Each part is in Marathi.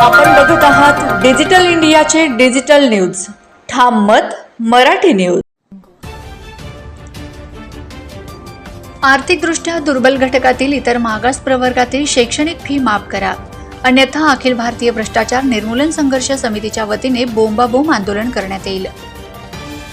आपण बघत आहात डिजिटल इंडियाचे डिजिटल न्यूज. ठाम मत मराठी न्यूज. आर्थिकदृष्ट्या दुर्बल घटकातील इतर मागास प्रवर्गातील शैक्षणिक फी माफ करा. अन्यथा अखिल भारतीय भ्रष्टाचार निर्मूलन संघर्ष समितीच्या वतीने बोंबाबोंब आंदोलन करण्यात येईल.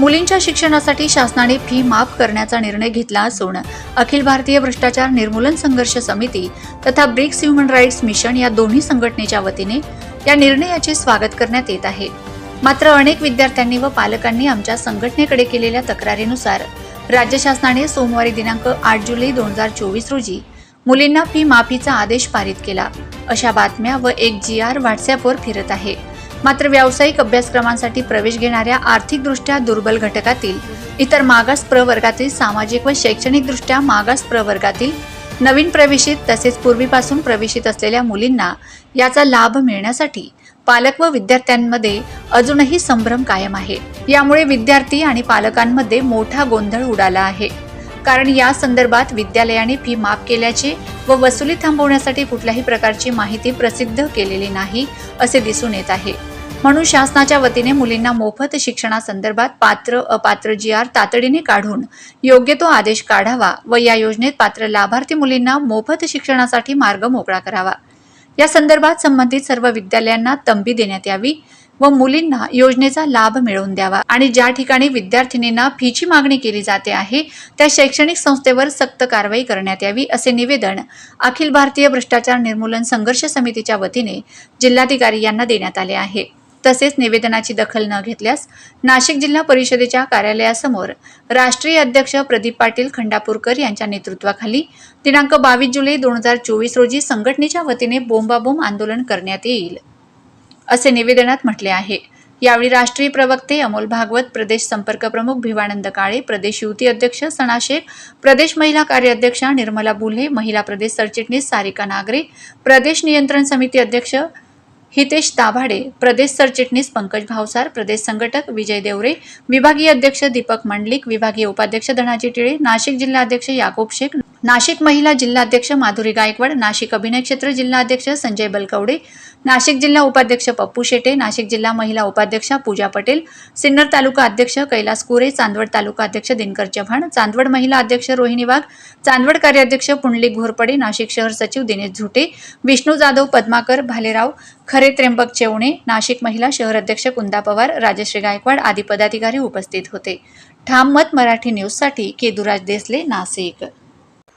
मुलींच्या शिक्षणासाठी शासनाने फी माफ करण्याचा निर्णय घेतला असून अखिल भारतीय भ्रष्टाचार निर्मूलन संघर्ष समिती तथा ब्रिक्स ह्युमन राईट्स मिशन या दोन्ही संघटनेच्या वतीने या निर्णयाचे स्वागत करण्यात येत आहे. मात्र अनेक विद्यार्थ्यांनी व पालकांनी आमच्या संघटनेकडे केलेल्या तक्रारीनुसार राज्य शासनाने सोमवारी दिनांक आठ जुलै दोन हजार चोवीस रोजी मुलींना फी माफीचा आदेश पारित केला. अशा बातम्या व एक जी आर व्हॉट्सॲपवर फिरत आहे. मात्र व्यावसायिक अभ्यासक्रमांसाठी प्रवेश घेणाऱ्या आर्थिकदृष्ट्या दुर्बल घटकातील इतर मागास प्रवर्गातील सामाजिक व शैक्षणिकदृष्ट्या मागास प्रवर्गातील नवीन प्रवेशित तसेच पूर्वीपासून प्रवेशित असलेल्या मुलींना याचा लाभ मिळण्यासाठी पालक व विद्यार्थ्यांमध्ये अजूनही संभ्रम कायम आहे. यामुळे विद्यार्थी आणि पालकांमध्ये मोठा गोंधळ उडाला आहे. कारण या संदर्भात विद्यालयाने फी माफ केल्याचे व वसुली थांबवण्यासाठी कुठल्याही प्रकारची माहिती प्रसिद्ध केलेली नाही असे दिसून येत आहे. म्हणून शासनाच्या वतीने मुलींना मोफत शिक्षणासंदर्भात पात्र अपात्र जी आर तातडीने काढून योग्य तो आदेश काढावा व या योजनेत पात्र लाभार्थी मुलींना मोफत शिक्षणासाठी मार्ग मोकळा करावा. या संदर्भात संबंधित सर्व विद्यालयांना तंबी देण्यात यावी व मुलींना योजनेचा लाभ मिळवून द्यावा आणि ज्या ठिकाणी विद्यार्थिनींना फीची मागणी केली जाते आहे त्या शैक्षणिक संस्थेवर सक्त कारवाई करण्यात यावी असे निवेदन अखिल भारतीय भ्रष्टाचार निर्मूलन संघर्ष समितीच्या वतीने जिल्हाधिकारी यांना देण्यात आले आहे. तसेच निवेदनाची दखल न घेतल्यास नाशिक जिल्हा परिषदेच्या कार्यालयासमोर राष्ट्रीय अध्यक्ष प्रदीप पाटील खंडापूरकर यांच्या नेतृत्वाखाली दिनांक बावीस जुलै दोन हजार चोवीस रोजी संघटनेच्या वतीने बोंबाबोंब आंदोलन करण्यात येईल असे निवेदनात म्हटले आहे. यावेळी राष्ट्रीय प्रवक्ते अमोल भागवत प्रदेश संपर्क प्रमुख भिवानंद काळे प्रदेश युवती अध्यक्ष सणा शेख प्रदेश महिला कार्याध्यक्षा निर्मला बुल्हे महिला प्रदेश सरचिटणीस सारिका नागरे प्रदेश नियंत्रण समिती अध्यक्ष हितेश दाभाडे प्रदेश सरचिटणीस पंकज भावसार प्रदेश संघटक विजय देवरे विभागीय अध्यक्ष दीपक मंडलिक विभागीय उपाध्यक्ष धनाजी टिळे नाशिक जिल्हाध्यक्ष याकोब शेख नाशिक महिला जिल्हाध्यक्ष माधुरी गायकवाड नाशिक अभिनय क्षेत्र जिल्हाध्यक्ष संजय बलकवडे नाशिक जिल्हा उपाध्यक्ष पप्पू शेटे नाशिक जिल्हा महिला उपाध्यक्षा पूजा पटेल सिन्नर तालुका अध्यक्ष कैलास कुरे चांदवड तालुका अध्यक्ष दिनकर चव्हाण चांदवड महिला अध्यक्ष रोहिणी वाघ चांदवड कार्याध्यक्ष पुंडलिक घोरपडे नाशिक शहर सचिव दिनेश झुटे विष्णू जाधव पद्माकर भालेराव खरे त्र्यंबक चेवणे नाशिक महिला शहर अध्यक्ष कुंदा पवार राजश्री गायकवाड आदी पदाधिकारी उपस्थित होते. ठाम मत मराठी न्यूजसाठी केदुराज देसले नाशिक.